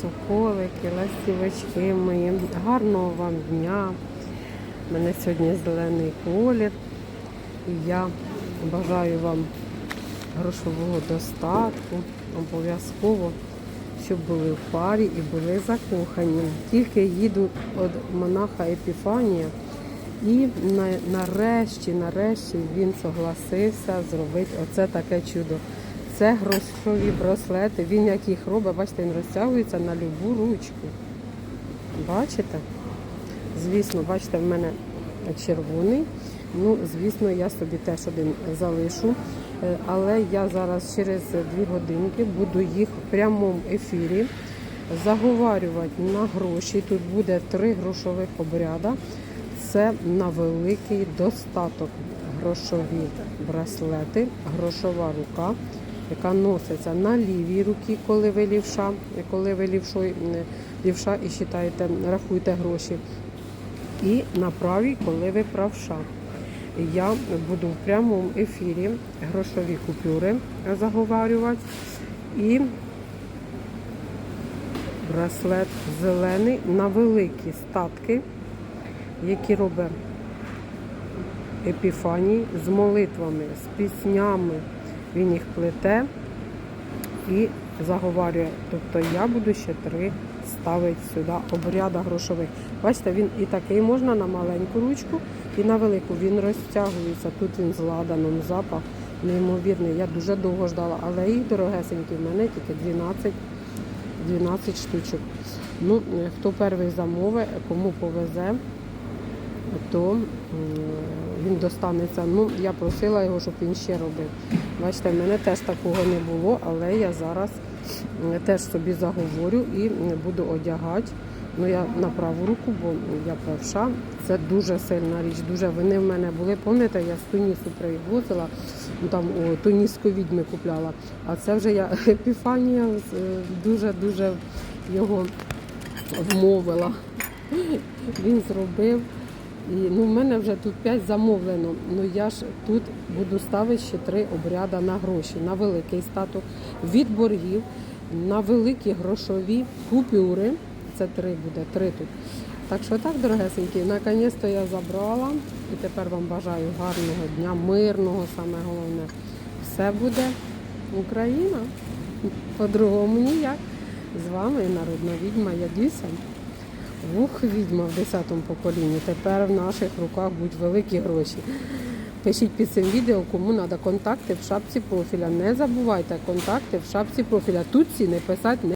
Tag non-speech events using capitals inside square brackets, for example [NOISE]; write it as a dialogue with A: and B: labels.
A: соколики, ластівочки мої. Гарного вам дня. У мене сьогодні зелений колір. І я бажаю вам грошового достатку. Обов'язково, щоб були в парі і були закохані. Тільки їду від монаха Епіфанія. І нарешті, нарешті він согласився зробити оце таке чудо. Це грошові браслети. Він як їх робить, бачите, він розтягується на любу ручку. Бачите? Звісно, бачите, в мене червоний. Ну, звісно, я собі теж один залишу. Е, Але я зараз через дві годинки буду їх в прямому ефірі заговарювати на гроші. Тут буде три грошових обряда. Це на великий достаток. Грошові браслети, грошова рука, яка носиться на лівій руці, коли ви лівша, коли ви лівшою, не, лівша і считаєте, рахуєте гроші. І на правій, коли ви правша. Я буду в прямому ефірі грошові купюри заговарювати. І браслет зелений на великі статки, які робить Епіфаній з молитвами, з піснями. Він їх плете і заговарює. Тобто я буду ще три ставити сюди обряда грошових. Бачите, він і такий можна на маленьку ручку, і на велику. Він розтягується. Тут він з ладаном, запах неймовірний. Я дуже довго ждала, але їх дорогесенькі в мене тільки 12 12 штучок. Ну, хто перший замовить, кому повезе, то він достанеться. Ну, я просила його, щоб він ще робив. Бачите, в мене теж такого не було, але я зараз теж собі заговорю і буду одягати. Ну, я на праву руку, бо я правша. Це дуже сильна річ. Дуже вони в мене були. Пам'ятаєте, я з Тунісу привозила, ну, там о, тунісську відьми купляла. А це вже я [LAUGHS] епіфанія дуже дуже його вмовила. Він зробив. І ну, в мене вже тут 5 замовлено. Ну я ж тут буду ставити ще три обряди на гроші, на великий статок, від боргів, на великі грошові купюри. Це три буде, три тут. Так що так, дорогесенькі, наконець-то я забрала. І тепер вам бажаю гарного дня, мирного, саме головне. Все буде Україна. По-другому ніяк. З вами народна відьма Ядюся. Вух відьма в 10-му поколінні. Тепер в наших руках будуть великі гроші. Пишіть під цим відео, кому треба контакти в шапці профіля. Не забувайте контакти в шапці профіля. Тут ціни писати не